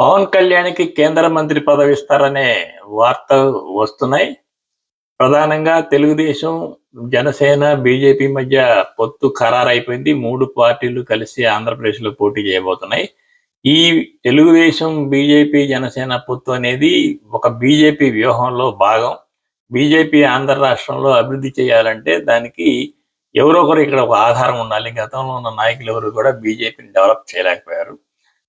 పవన్ కళ్యాణ్కి కేంద్ర మంత్రి పదవి ఇస్తారనే వార్తలు వస్తున్నాయి. ప్రధానంగా తెలుగుదేశం జనసేన బీజేపీ మధ్య పొత్తు ఖరారైపోయింది. మూడు పార్టీలు కలిసి ఆంధ్రప్రదేశ్లో పోటీ చేయబోతున్నాయి. ఈ తెలుగుదేశం బీజేపీ జనసేన పొత్తు అనేది ఒక బీజేపీ వ్యూహంలో భాగం. బీజేపీ ఆంధ్ర రాష్ట్రంలో అభివృద్ధి చేయాలంటే దానికి ఎవరో ఒకరు ఇక్కడ ఒక ఆధారం ఉండాలి. గతంలో ఉన్న నాయకులు ఎవరు కూడా బీజేపీని డెవలప్ చేయలేకపోయారు.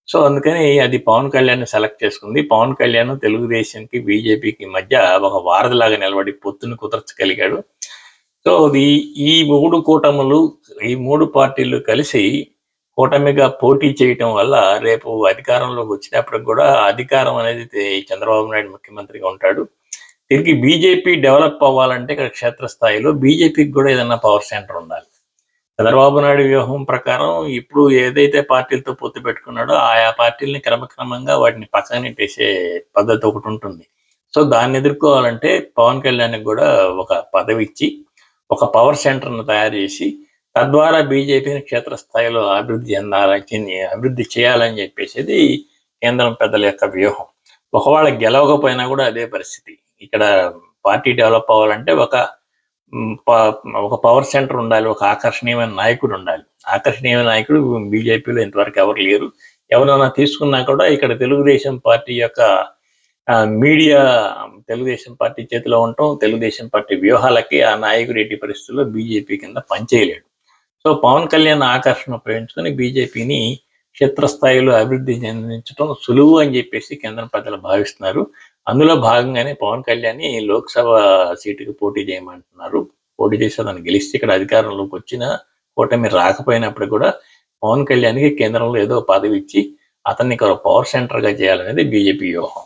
సో అందుకని అది పవన్ కళ్యాణ్ సెలెక్ట్ చేసుకుంది. పవన్ కళ్యాణ్ తెలుగుదేశంకి బీజేపీకి మధ్య ఒక వారధిలాగా నిలబడి పొత్తుని కుదర్చగలిగాడు. సో ఈ ఈ మూడు కూటములు ఈ మూడు పార్టీలు కలిసి కూటమిగా పోటీ చేయటం వల్ల రేపు అధికారంలోకి వచ్చినప్పటికి కూడా అధికారం అనేది చంద్రబాబు నాయుడు ముఖ్యమంత్రిగా ఉంటాడు. తిరిగి బీజేపీ డెవలప్ అవ్వాలంటే ఇక్కడ క్షేత్రస్థాయిలో బీజేపీకి కూడా ఏదైనా పవర్ సెంటర్ ఉండాలి. చంద్రబాబు నాయుడు వ్యూహం ప్రకారం ఇప్పుడు ఏదైతే పార్టీలతో పొత్తు పెట్టుకున్నాడో ఆయా పార్టీలని క్రమక్రమంగా వాటిని పక్కనెట్టేసే పద్ధతి ఒకటి ఉంటుంది. సో దాన్ని ఎదుర్కోవాలంటే పవన్ కళ్యాణ్ కూడా ఒక పదవి ఇచ్చి ఒక పవర్ సెంటర్ను తయారు చేసి తద్వారా బీజేపీని క్షేత్రస్థాయిలో అభివృద్ధి చెందాలని అభివృద్ధి చేయాలని చెప్పేసి కేంద్రం పెద్దల యొక్క వ్యూహం. ఒకవేళ గెలవకపోయినా కూడా అదే పరిస్థితి. ఇక్కడ పార్టీ డెవలప్ అవ్వాలంటే ఒక ఒక పవర్ సెంటర్ ఉండాలి ఒక ఆకర్షణీయమైన నాయకుడు ఉండాలి. ఆకర్షణీయమైన నాయకుడు బీజేపీలో ఇంతవరకు ఎవరు లేరు. ఎవరైనా తీసుకున్నా కూడా ఇక్కడ తెలుగుదేశం పార్టీ యొక్క మీడియా తెలుగుదేశం పార్టీ చేతిలో ఉండటం తెలుగుదేశం పార్టీ వ్యూహాలకి ఆ నాయకుడు ఎట్టి పరిస్థితుల్లో బీజేపీ కింద పనిచేయలేడు. సో పవన్ కళ్యాణ్ ఆకర్షణ ఉపయోగించుకొని బీజేపీని క్షేత్రస్థాయిలో అభివృద్ధి చెందించడం సులువు అని చెప్పేసి కేంద్రం ప్రజలు భావిస్తున్నారు. అందులో భాగంగానే పవన్ కళ్యాణ్ లోక్సభ సీటుకి పోటీ చేయమంటున్నారు. పోటీ చేసి తను గెలిస్తే ఇక్కడ అధికారంలోకి వచ్చిన కూటమి రాకపోయినప్పుడు కూడా పవన్ కళ్యాణ్కి కేంద్రంలో ఏదో పదవి ఇచ్చి అతన్ని ఇక్కడ పవర్ సెంటర్గా చేయాలనేది బీజేపీ వ్యూహం.